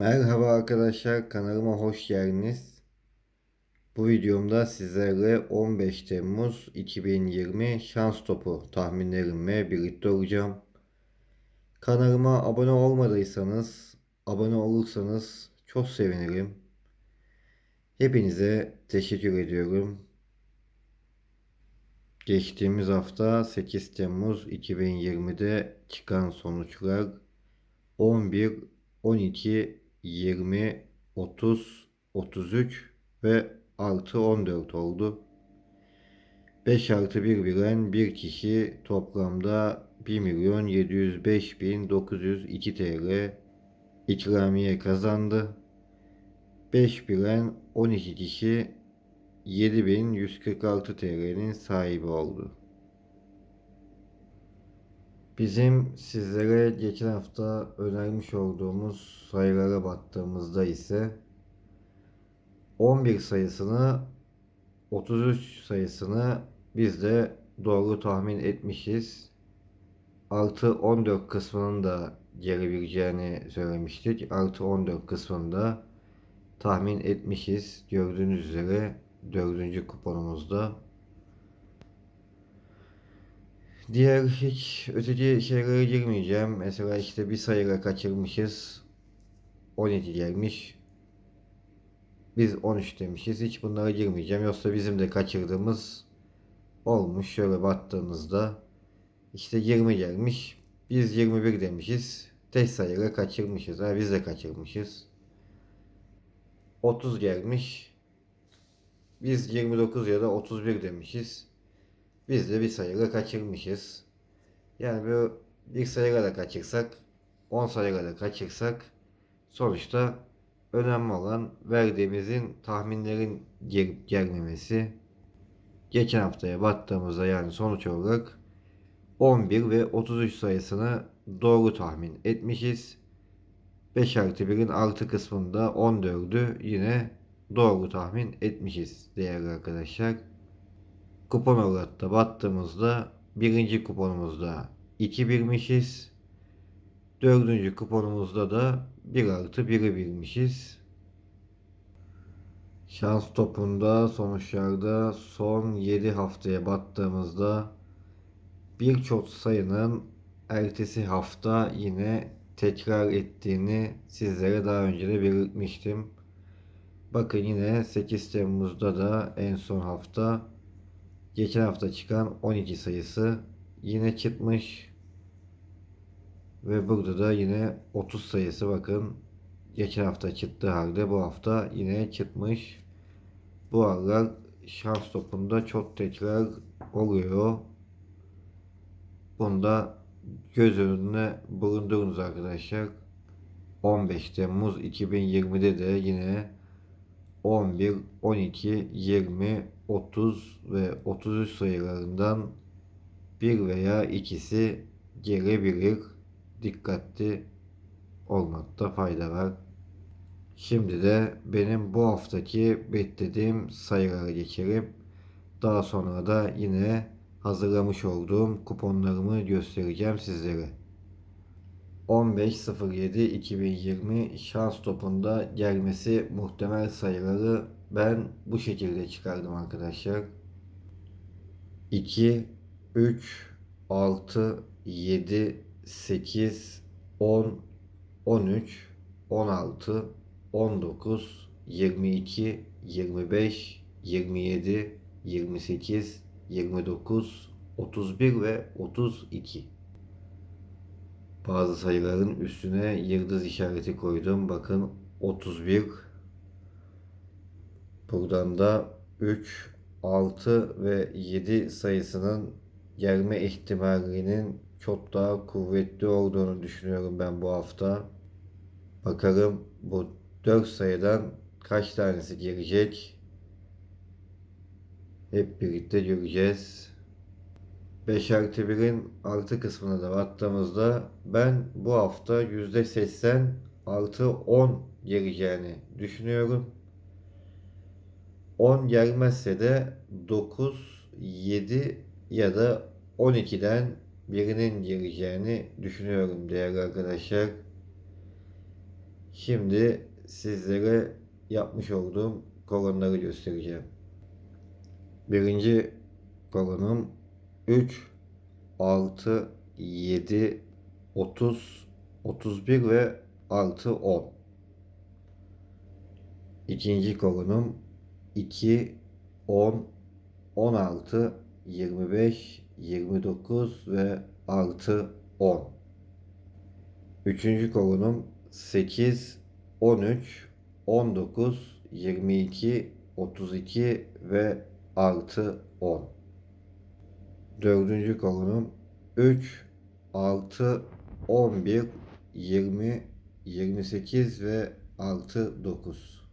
Merhaba arkadaşlar kanalıma hoş geldiniz. Bu videomda sizlerle 15 Temmuz 2020 şans topu tahminlerimle birlikte olacağım. Kanalıma abone olmadıysanız, abone olursanız çok sevinirim. Hepinize teşekkür ediyorum. Geçtiğimiz hafta 8 Temmuz 2020'de çıkan sonuçlar 11, 12, 20, 30, 33 ve artı 14 oldu. 5 artı 1 bilen bir kişi toplamda 1 milyon 705 bin 902 TL ikramiye kazandı. 5 bilen 12 kişi 7146 TL'nin sahibi oldu. Bizim sizlere geçen hafta önermiş olduğumuz sayılara baktığımızda ise 11 sayısını 33 sayısını biz de doğru tahmin etmişiz. Artı 14 kısmının da gelebileceğini söylemiştik. Artı 14 kısmında tahmin etmişiz. Gördüğünüz üzere dördüncü kuponumuzda. Diğer hiç öteki şeylere girmeyeceğim. Mesela işte bir sayıyla kaçırmışız. 12 gelmiş. Biz 13 demişiz. Hiç bunlara girmeyeceğim. Yoksa bizim de kaçırdığımız olmuş. Şöyle baktığınızda işte 20 gelmiş. Biz 21 demişiz. Tek sayıyla kaçırmışız. Ha, biz de kaçırmışız. 30 gelmiş. Biz 29 ya da 31 demişiz. Biz de bir sayıyla kaçırmışız. Yani bu bir sayıyla da kaçırsak, 10 sayıyla da kaçırsak sonuçta önemli olan verdiğimizin tahminlerin gel gelmemesi. Geçen haftaya baktığımızda yani sonuç olarak 11 ve 33 sayısını doğru tahmin etmişiz. 5 artı 1'in altı kısmında 14'ü yine doğru tahmin etmişiz değerli arkadaşlar. Kupon olarak da baktığımızda birinci kuponumuzda 2 bilmişiz. Dördüncü kuponumuzda da 1 artı 1'i bilmişiz. Şans topunda sonuçlarda son 7 haftaya baktığımızda birçok sayının ertesi hafta yine tekrar ettiğini sizlere daha önce de belirtmiştim. Bakın yine 8 Temmuz'da da en son hafta geçen hafta çıkan 12 sayısı yine çıkmış. Ve burada da yine 30 sayısı bakın geçen hafta çıktığı halde bu hafta yine çıkmış. Bu aralar şans topunda çok tekrar oluyor. Bunu da göz önüne bulundurunuz arkadaşlar. 15 Temmuz 2020'de de yine 11, 12, 20, 30 ve 33 sayılarından bir veya ikisi gelebilir. Dikkatli olmakta fayda var. Şimdi de benim bu haftaki beklediğim sayılara geçelim. Daha sonra da yine hazırlamış olduğum kuponlarımı göstereceğim sizlere. 15.07.2020 şans topunda gelmesi muhtemel sayıları ben bu şekilde çıkardım arkadaşlar. 2, 3, 6, 7, 8, 10, 13, 16, 19, 22, 25, 27, 28, 29, 31 ve 32. Bazı sayıların üstüne yıldız işareti koydum. Bakın 31. Buradan da 3, 6 ve 7 sayısının gelme ihtimalinin çok daha kuvvetli olduğunu düşünüyorum ben bu hafta. Bakalım bu 4 sayıdan kaç tanesi gelecek? Hep birlikte göreceğiz. 5 artı 1'in artı kısmına da baktığımızda ben bu hafta %80 artı 10 geleceğini düşünüyorum. 10 gelmezse de 9, 7 ya da 12'den birinin geleceğini düşünüyorum değerli arkadaşlar. Şimdi sizlere yapmış olduğum kolonları göstereceğim. Birinci kolonum 3, 6, 7, 30, 31 ve artı 10. İkinci kolonum 2, 10, 16, 25, 29 ve artı 10. Üçüncü kolonum 8, 13, 19, 22, 32 ve artı 10. Dördüncü kolonum 3, 6, 11, 20, 28 ve artı 9.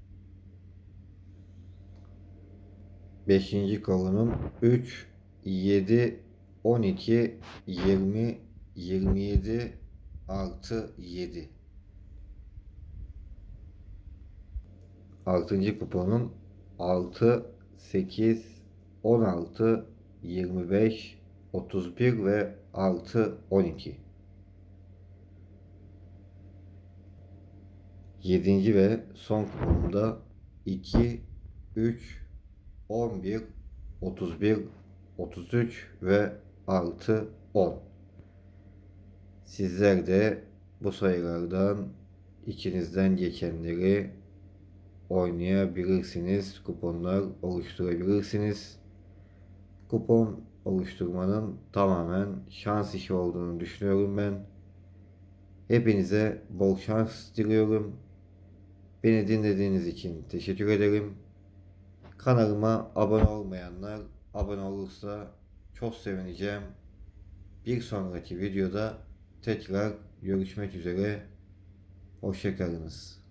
Beşinci kolonum 3, 7, 12, 20, 27 artı 7. Altıncı kuponum 6, 8, 16, 25, 31 ve artı 12. Yedinci ve son kuponumda 2, 3, 11, 31, 33 ve artı 10. Sizler de bu sayılardan içinizden geçenleri oynayabilirsiniz. Kuponlar oluşturabilirsiniz. Kupon oluşturmanın tamamen şans işi olduğunu düşünüyorum ben. Hepinize bol şans diliyorum. Beni dinlediğiniz için teşekkür ederim. Kanalıma abone olmayanlar abone olursa çok sevineceğim. Bir sonraki videoda tekrar görüşmek üzere. Hoşçakalınız.